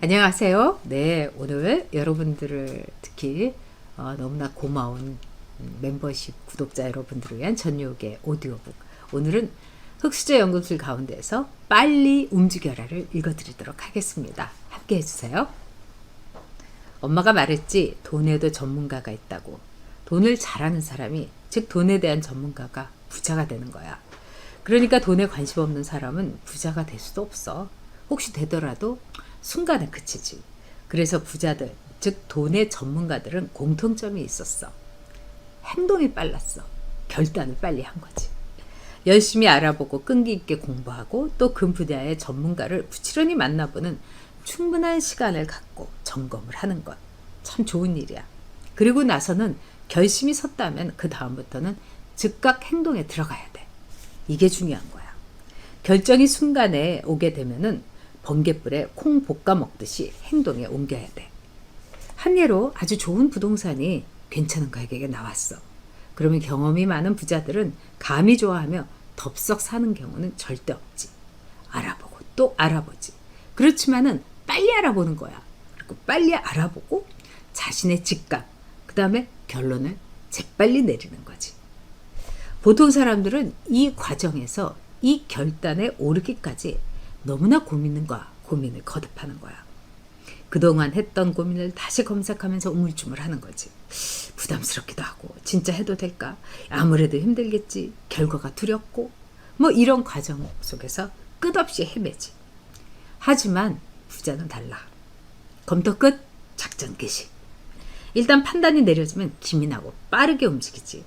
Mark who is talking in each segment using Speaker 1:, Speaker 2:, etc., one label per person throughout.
Speaker 1: 안녕하세요. 네, 오늘 여러분들을 특히 어, 너무나 고마운 음, 멤버십 구독자 여러분들을 위한 전유옥의 오디오북. 오늘은 흑수저 연금술 가운데서 빨리 움직여라를 읽어드리도록 하겠습니다. 함께 해주세요. 엄마가 말했지 돈에도 전문가가 있다고. 돈을 잘하는 사람이 즉 돈에 대한 전문가가 부자가 되는 거야. 그러니까 돈에 관심 없는 사람은 부자가 될 수도 없어. 혹시 되더라도 순간에 그치지. 그래서 부자들, 즉 돈의 전문가들은 공통점이 있었어. 행동이 빨랐어. 결단을 빨리 한 거지. 열심히 알아보고 끈기 있게 공부하고 또 그 분야의 전문가를 부지런히 만나보는 충분한 시간을 갖고 점검을 하는 것. 참 좋은 일이야. 그리고 나서는 결심이 섰다면 그 다음부터는 즉각 행동에 들어가야 돼. 이게 중요한 거야. 결정이 순간에 오게 되면은 번개불에 콩 볶아 먹듯이 행동에 옮겨야 돼. 한 예로 아주 좋은 부동산이 괜찮은 가격에 나왔어. 그러면 경험이 많은 부자들은 감이 좋아하며 덥석 사는 경우는 절대 없지. 알아보고 또 알아보지. 그렇지만은 빨리 알아보는 거야. 그리고 빨리 알아보고 자신의 직감, 그 다음에 결론을 재빨리 내리는 거지. 보통 사람들은 이 과정에서 이 결단에 오르기까지 너무나 고민과 고민을 거듭하는 거야. 그동안 했던 고민을 다시 검색하면서 우물쭈물하는 거지. 부담스럽기도 하고 진짜 해도 될까? 아무래도 힘들겠지. 결과가 두렵고 뭐 이런 과정 속에서 끝없이 헤매지. 하지만 부자는 달라. 검토 끝 작전 개시. 일단 판단이 내려지면 기민하고 빠르게 움직이지.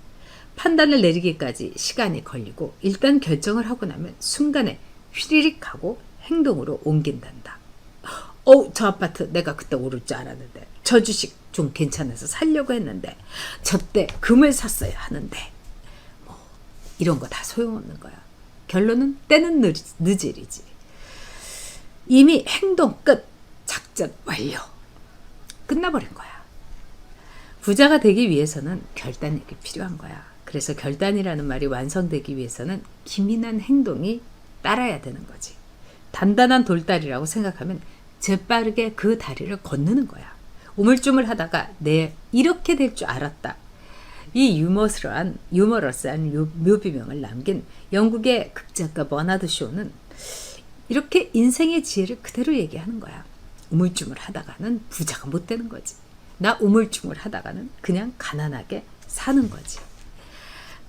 Speaker 1: 판단을 내리기까지 시간이 걸리고 일단 결정을 하고 나면 순간에 휘리릭 하고 행동으로 옮긴단다. 어, 저 아파트 내가 그때 오를 줄 알았는데 저 주식 좀 괜찮아서 살려고 했는데 저때 금을 샀어야 하는데 뭐 이런 거 다 소용없는 거야. 결론은 때는 늦, 늦을이지. 이미 행동 끝, 작전 완료. 끝나버린 거야. 부자가 되기 위해서는 결단력이 필요한 거야. 그래서 결단이라는 말이 완성되기 위해서는 기민한 행동이 따라야 되는 거지. 단단한 돌다리라고 생각하면 재빠르게 그 다리를 건너는 거야. 우물쭈물 하다가 내 이렇게 될 줄 알았다. 이 유머스러한 유머러스한 묘, 묘비명을 남긴 영국의 극작가 버나드 쇼는 이렇게 인생의 지혜를 그대로 얘기하는 거야. 우물쭈물 하다가는 부자가 못 되는 거지. 나 우물쭈물 하다가는 그냥 가난하게 사는 거지.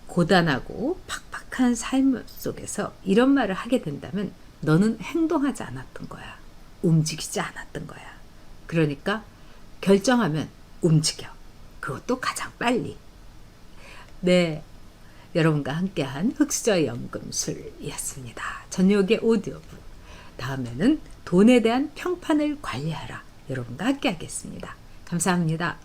Speaker 1: 고단하고 팍팍한 삶 속에서 이런 말을 하게 된다면 너는 행동하지 않았던 거야. 움직이지 않았던 거야. 그러니까 결정하면 움직여. 그것도 가장 빨리. 네. 여러분과 함께한 흑수저 연금술이었습니다. 전역의 오디오북. 다음에는 돈에 대한 평판을 관리하라. 여러분과 함께 하겠습니다. 감사합니다.